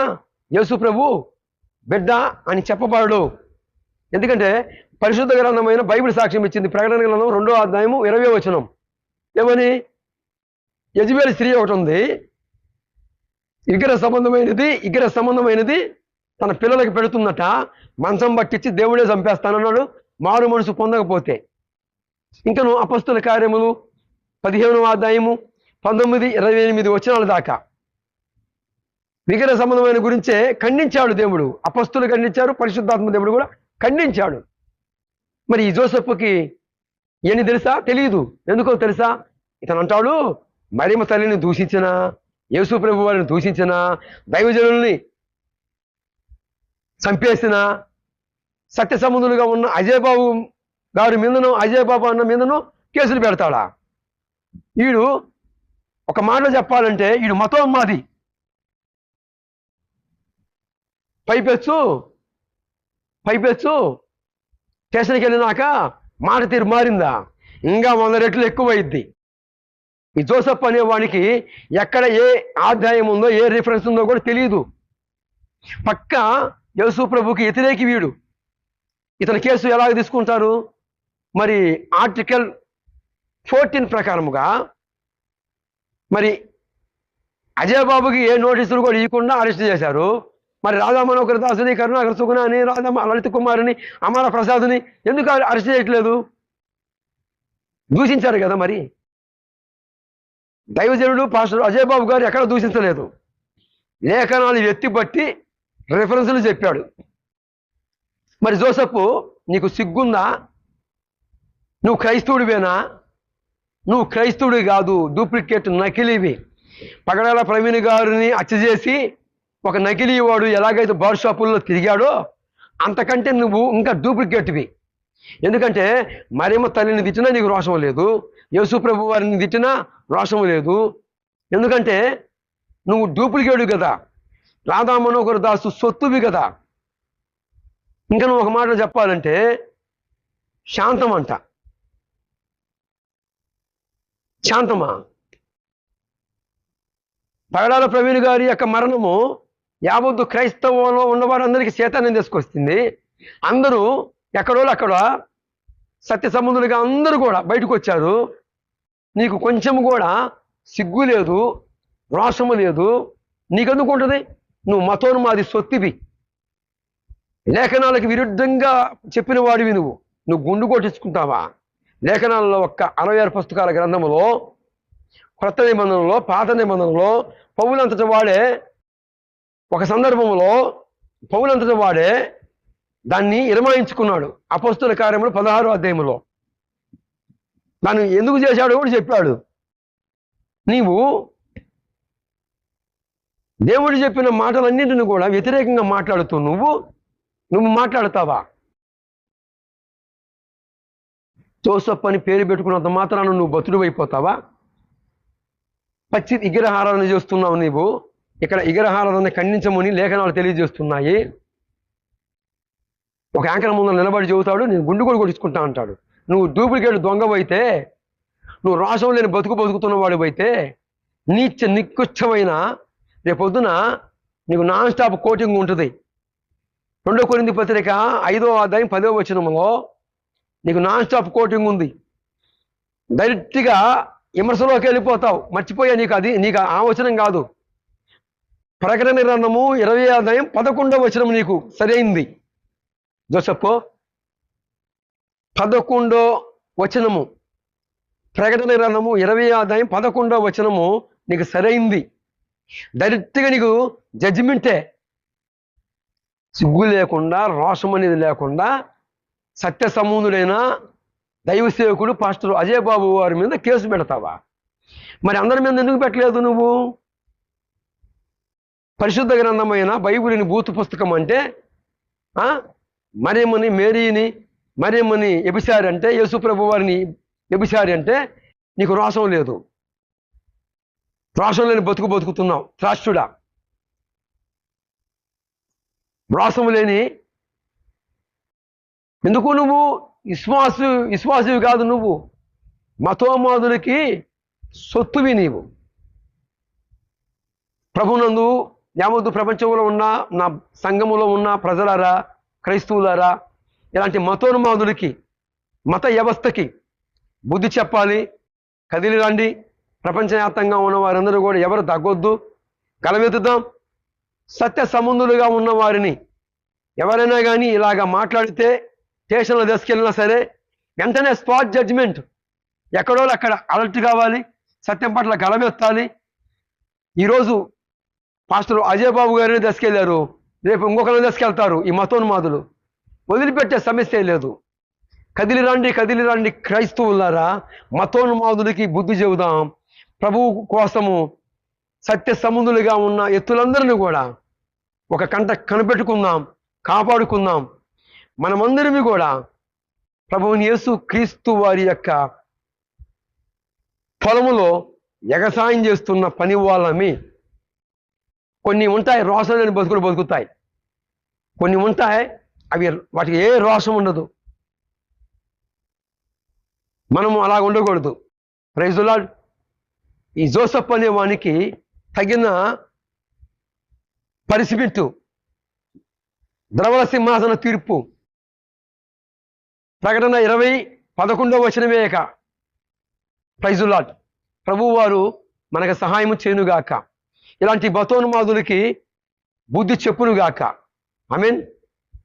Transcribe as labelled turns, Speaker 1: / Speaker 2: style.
Speaker 1: యేసు ప్రభు బిడ్డ అని చెప్పబడు ఎందుకంటే పరిశుద్ధ గ్రంథమైన బైబిల్ సాక్ష్యం ఇచ్చింది ప్రకటన గ్రంథం రెండో అధ్యాయము ఇరవై వచనం. ఏమని? యజ్బేల్ స్త్రీ ఒకటి ఉంది. ఇగ్ర సంబంధమైనది విగ్రహ సంబంధమైనది తన పిల్లలకి పెడుతుందట. మంచం పట్టించి దేవుడే చంపేస్తానన్నాడు. మారు మనసు పొందకపోతే. ఇంకను అపస్తుల కార్యములు పదిహేను అధ్యాయము పంతొమ్మిది ఇరవై ఎనిమిది వచనాల దాకా. విగ్రహ సంబంధమైన గురించే ఖండించాడు దేవుడు. అపస్తులు ఖండించారు పరిశుద్ధాత్మ దేవుడు కూడా ఖండించాడు. మరి ఈ జోసెఫ్కి ఏని తెలుసా? తెలియదు ఎందుకో తెలుసా? ఇతను అంటాడు మరిమ తల్లిని దూషించిన యేసు ప్రభు వారిని దూషించిన దైవజనుల్ని చంపేసిన సత్య సంబంధులుగా ఉన్న అజయ్ బాబు గారి మీదను అజయ్ బాబు అన్న మీదను కేసులు పెడతాడా? వీడు ఒక మాట చెప్పాలంటే వీడు మతోన్మాది. పైపెచ్చు. పైపెచ్చు. స్టేషన్కి వెళ్ళినాక మాట తీరు మారిందా? ఇంకా వంద రెట్లు ఎక్కువైద్ది. ఈ జోసఫ్ అనేవానికి ఎక్కడ ఏ ఆధ్యాయం ఉందో ఏ రిఫరెన్స్ ఉందో కూడా తెలియదు పక్క యశు ప్రభుకి వ్యతిరేకి వీడు. ఇతని కేసు ఎలాగ తీసుకుంటారు? మరి ఆర్టికల్ ఫోర్టీన్ ప్రకారముగా మరి అజయ్ బాబుకి ఏ నోటీసులు కూడా ఇవ్వకుండా అరెస్ట్ చేశారు. మరి రాధా మనోహర్ దాసుని కరుణాకర సుగుణాన్ని రాధా లలిత కుమారుని అమర ప్రసాద్ని ఎందుకు అరెస్ట్ చేయట్లేదు? దూషించారు కదా మరి. దైవజనుడు పాస్టర్ అజయ్ బాబు గారు ఎక్కడ దూషించలేదు. లేఖనాలు ఎత్తిపట్టి రెఫరెన్సులు చెప్పాడు. మరి జోసఫ్ నీకు సిగ్గుందా? నువ్వు క్రైస్తవుడివేనా? నువ్వు క్రైస్తవుడి కాదు డూప్లికేట్ నకిలీవి. పగడాల ప్రవీణ్ గారిని హత్య చేసి ఒక నకిలీ వాడు ఎలాగైతే బార్ షాపుల్లో తిరిగాడో అంతకంటే నువ్వు ఇంకా డూప్లికేట్వి. ఎందుకంటే మరేమో తల్లిని తిట్టినా నీకు రోషం లేదు యేసు ప్రభు వారిని తిట్టినా రోషం లేదు. ఎందుకంటే నువ్వు డూప్లికేటు కదా రాధా మనోహర్ దాసు సొత్తువి కదా. ఇంకా నువ్వు ఒక మాట చెప్పాలంటే శాంతం అంట శాంతమా? పగడాల ప్రవీణ్ గారి యొక్క మరణము యావద్దు క్రైస్తవంలో ఉన్నవారందరికీ శేతాన్ని తీసుకొస్తుంది. అందరూ ఎక్కడో అక్కడ సత్య సంబంధులుగా అందరూ కూడా బయటకు వచ్చారు నీకు కొంచెం కూడా సిగ్గు లేదు రోషము లేదు నీకెందుకుంటుంది? నువ్వు మతోన్మాది సొత్తివి. లేఖనాలకు విరుద్ధంగా చెప్పిన వాడివి నువ్వు. నువ్వు గుండు కొట్టించుకుంటావా? లేఖనాలలో ఒక్క అరవై ఆరు పుస్తకాల గ్రంథములో క్రొత్త నిబంధనలో పాత నిబంధనలో పౌలంతటి వాడే ఒక సందర్భంలో పౌలంతటి వాడే దాన్ని ఇరమాయించుకున్నాడు అపస్తుల కార్యములు పదహారు అధ్యాయంలో దాన్ని ఎందుకు చేశాడో కూడా చెప్పాడు. నీవు దేవుడు చెప్పిన మాటలన్నింటిని కూడా వ్యతిరేకంగా మాట్లాడుతూ నువ్వు నువ్వు మాట్లాడతావా? జోసఫ్ అని పేరు పెట్టుకున్నంత మాత్రాన నువ్వు బతుడు అయిపోతావా? పచ్చి విగ్రహారాధన చేస్తున్నావు నీవు. ఇక్కడ విగ్రహారాధన ఖండించమని లేఖనాలు తెలియజేస్తున్నాయి. ఒక యాంకర్ ముందు నిలబడి చెబుతాడు నేను గుండు కూడా కొట్టించుకుంటా అంటాడు. నువ్వు డూప్లికేట్ దొంగవైతే నువ్వు రాసం లేని బతుకు బతుకుతున్న అయితే నీచ నికృష్టమైన రేపొద్దున నీకు నాన్ స్టాప్ కోటింగ్ ఉంటుంది. రెండో కొరింది పత్రిక ఐదో ఆదాయం పదో వచనంలో నీకు నాన్ స్టాప్ కోటింగ్ ఉంది. డైరెక్ట్గా విమర్శలోకి వెళ్ళిపోతావు. మర్చిపోయా నీకు అది నీకు ఆ వచనం కాదు. ప్రకటన గ్రంథము ఇరవై అధ్యాయం పదకొండవ వచనం నీకు సరైంది. జోసఫ్ పదకొండో వచనము. ప్రకటన గ్రంథము ఇరవై ఆదాయం పదకొండో వచనము నీకు సరైంది. డైరెక్ట్గా నీకు జడ్జిమెంటే. సిగ్గు లేకుండా రోషం అనేది లేకుండా సత్య సమూహుడైన దైవ సేవకుడు పాస్టర్ అజయ్ బాబు వారి మీద కేసు పెడతావా? మరి అందరి మీద ఎందుకు పెట్టలేదు నువ్వు? పరిశుద్ధ గ్రంథమైన బైబిల్ని బూతు పుస్తకం అంటే ఆ, మేరీని మరేమని ఎబిసారి అంటే యేసుప్రభు వారిని ఎబిసారి అంటే నీకు రోషం లేదు. రోషం లేని బతుకు బతుకుతున్నావు త్రాష్టుడా. రోషం లేని ఎందుకు నువ్వు? విశ్వాసు విశ్వాసువి కాదు నువ్వు. మతోమాదులకి సొత్తువి నీవు. ప్రభునందు యావద్దు ప్రపంచంలో ఉన్న నా సంఘములో ఉన్న ప్రజలారా క్రైస్తవులారా ఇలాంటి మతోన్మాదులకి మత వ్యవస్థకి బుద్ధి చెప్పాలి కదిలి రండి. ప్రపంచవ్యాప్తంగా ఉన్న వారందరూ కూడా ఎవరు తగ్గొద్దు. కలవెత్తుదాం సత్య సంబంధులుగా ఉన్న వారిని ఎవరైనా కానీ ఇలాగ మాట్లాడితే స్టేషన్లో తీసుకెళ్ళినా సరే వెంటనే స్పాట్ జడ్జిమెంట్ ఎక్కడో అక్కడ అలర్ట్ కావాలి సత్యం పట్ల గలమెత్తాలి. ఈరోజు పాస్టర్ అజయ్ బాబు గారిని తీసుకెళ్ళారు రేపు ఇంకొకరిని తీసుకెళ్తారు ఈ మతోన్మాదులు. వదిలిపెట్టే సమస్య లేదు. కదిలి రండి కదిలి రండి క్రైస్తవులారా. మతోన్మాదులకి బుద్ధి చెబుదాం. ప్రభువు కోసము సత్య సముధులుగా ఉన్న ఎత్తులందరినీ కూడా ఒక కంట కనిపెట్టుకుందాం కాపాడుకుందాం. మనమందరిమి కూడా ప్రభువుని యేసు క్రీస్తు వారి యొక్క పొలములో ఎగసాయం చేస్తున్న పని వాళ్ళమి కొన్ని ఉంటాయి రోషం లేని బతుకులు బతుకుతాయి. కొన్ని ఉంటాయి అవి వాటికి ఏ రోషం ఉండదు. మనము అలా ఉండకూడదు. ప్రైజులా ఈ జోసఫ్ అనే వానికి తగిన పరిసిపెట్టు ద్రవల సింహాసన తీర్పు. ప్రకటన ఇరవై పదకొండవ వచనమేక ప్రైజులాట్ ప్రభువారు మనకు సహాయము చేయునుగాక. ఇలాంటి బతోన్మాదులకి బుద్ధి చెప్పునుగాక ఐ మీన్